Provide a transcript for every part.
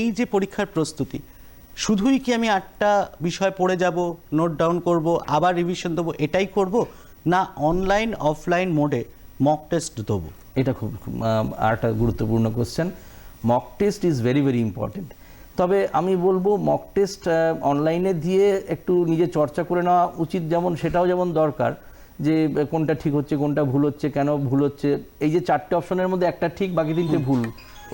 এই যে পরীক্ষার প্রস্তুতি শুধুই কি আমি আটটা বিষয় পড়ে যাব নোট ডাউন করব আবার রিভিশন দেবো এটাই করব না অনলাইন অফলাইন মোডে মক টেস্ট দেবো? এটা খুব খুব, আহ, আর একটা গুরুত্বপূর্ণ question mock test is very very important তবে আমি বলব মক টেস্ট অনলাইনে দিয়ে একটু নিজে চর্চা করে নেওয়া উচিত যেমন সেটাও যেমন দরকার যে কোনটা ঠিক হচ্ছে কোনটা ভুল হচ্ছে কেন ভুল হচ্ছে। এই যে চারটে অপশনের মধ্যে একটা ঠিক বাকি তিনটে ভুল।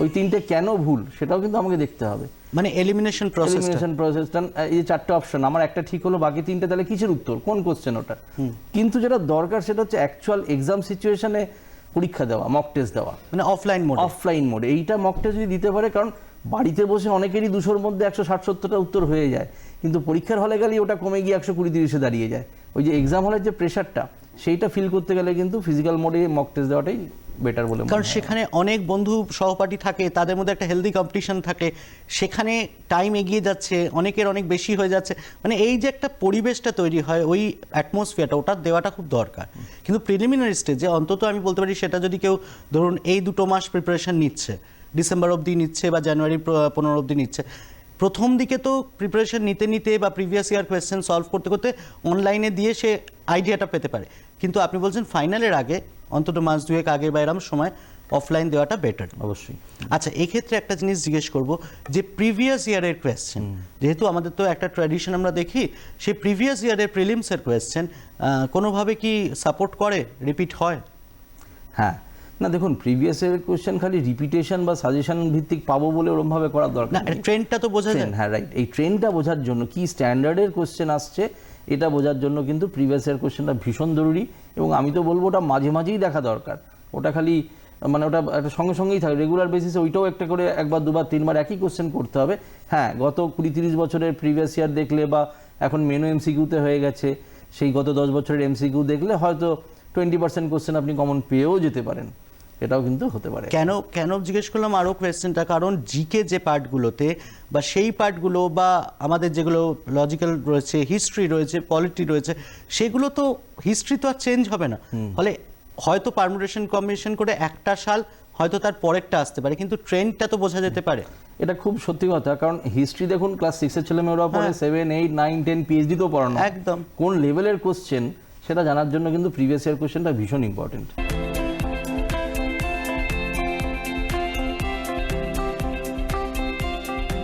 ওই তিনটে কেন ভুল সেটাও কিন্তু আমাকে দেখতে হবে। মানে এলিমিনেশন প্রসেস এলিমিনেশন প্রসেসটা এই চারটে অপশন আমার একটা ঠিক হলো বাকি তিনটে তাহলে কিসের উত্তর? কোন কোশ্চেন ওটা? কিন্তু যেটা দরকার সেটা হচ্ছে অ্যাকচুয়াল এক্সাম সিচুয়েশনে পরীক্ষা দেওয়া মক টেস্ট দেওয়া। মানে অফলাইন মোড অফলাইন মোডে এইটা মক টেস্ট যদি দিতে পারে কারণ বাড়িতে বসে অনেকেরই দুশোর মধ্যে একশো ষাট সত্তরটা উত্তর হয়ে যায়। কিন্তু পরীক্ষার হলে গেলে ওটা কমে গিয়ে একশো কুড়ি তিরিশে দাঁড়িয়ে যায়। ওই যে এক্সাম হলের যে প্রেশারটা সেইটা ফিল করতে গেলে কিন্তু ফিজিক্যাল মোডে মক টেস্ট দেওয়াটাই বেটার বলে কারণ সেখানে অনেক বন্ধু সহপাঠী থাকে তাদের মধ্যে একটা হেলদি কম্পিটিশন থাকে সেখানে টাইম এগিয়ে যাচ্ছে অনেকের অনেক বেশি হয়ে যাচ্ছে। মানে এই যে একটা পরিবেশটা তৈরি হয় ওই অ্যাটমসফিয়ারটা ওটা দেওয়াটা খুব দরকার। কিন্তু প্রিলিমিনারি স্টেজে অন্তত আমি বলতে পারি সেটা যদি কেউ ধরুন এই দুটো মাস প্রিপারেশন নিচ্ছে ডিসেম্বর অবধি নিচ্ছে বা জানুয়ারি পনেরো অবধি নিচ্ছে প্রথম দিকে তো প্রিপারেশন নিতে নিতে বা প্রিভিয়াস ইয়ার কোয়েশ্চেন সলভ করতে করতে অনলাইনে দিয়ে সে আইডিয়াটা পেতে পারে। কিন্তু আপনি বলছেন ফাইনালের আগে অন্তত মাস দুয়েক আগে বা এরম সময় অফলাইন দেওয়াটা বেটার অবশ্যই। আচ্ছা এক্ষেত্রে একটা জিনিস জিজ্ঞেস করব যে প্রিভিয়াস ইয়ারের কোয়েশ্চেন যেহেতু আমাদের তো একটা ট্র্যাডিশন আমরা দেখি সেই প্রিভিয়াস ইয়ারের প্রিলিমসের কোয়েশ্চেন কোনোভাবে কি সাপোর্ট করে রিপিট হয়? হ্যাঁ। না দেখুন প্রিভিয়াস এর কোশ্চেন খালি রিপিটেশন বা সাজেশন ভিত্তিক পাবো বলে ওরমভাবে করার দরকার না ট্রেন্ডটা তো বোঝা যায়। হ্যাঁ রাইট এই ট্রেন্ডটা বোঝার জন্য কি স্ট্যান্ডার্ডের কোয়েশ্চেন আসছে এটা বোঝার জন্য কিন্তু প্রিভিয়াস ইয়ার কোশ্চেনটা ভীষণ জরুরি এবং আমি তো বলব ওটা মাঝে মাঝেই দেখা দরকার। ওটা খালি মানে ওটা একটা সঙ্গে সঙ্গেই থাকে। রেগুলার বেসিসে ওইটাও একটা করে একবার, দুবার, তিনবার একই কোশ্চেন করতে হবে। হ্যাঁ গত কুড়ি তিরিশ বছরের প্রিভিয়াস ইয়ার দেখলে বা এখন মেনু এমসিকিউতে হয়ে গেছে, সেই গত দশ বছরের এমসিকিউ দেখলে হয়তো টোয়েন্টি পার্সেন্ট কোশ্চেন আপনি কমন পেয়েও যেতে পারেন। এটাও কিন্তু হতে পারে। কেন কেন জিজ্ঞেস করলাম আরও কোয়েশ্চেনটা কারণ জিকে যে পার্টগুলোতে বা সেই পার্টগুলো বা আমাদের যেগুলো লজিক্যাল রয়েছে হিস্ট্রি রয়েছে পলিটি রয়েছে সেগুলো তো হিস্ট্রি তো আর চেঞ্জ হবে না। ফলে হয়তো পারমুটেশন কম্বিনেশন করে একটা সাল হয়তো তার পরেরটা আসতে পারে কিন্তু ট্রেন্ডটা তো বোঝা যেতে পারে। এটা খুব সত্যি কথা কারণ হিস্ট্রি দেখুন ক্লাস সিক্সের ছেলে মেয়েরা পড়ে seven eight nine ten PhD তো পড়ানো। একদম। কোন লেভেলের কোশ্চেন সেটা জানার জন্য কিন্তু প্রিভিয়াস ইয়ার কোশ্চেনটা ভীষণ ইম্পর্টেন্ট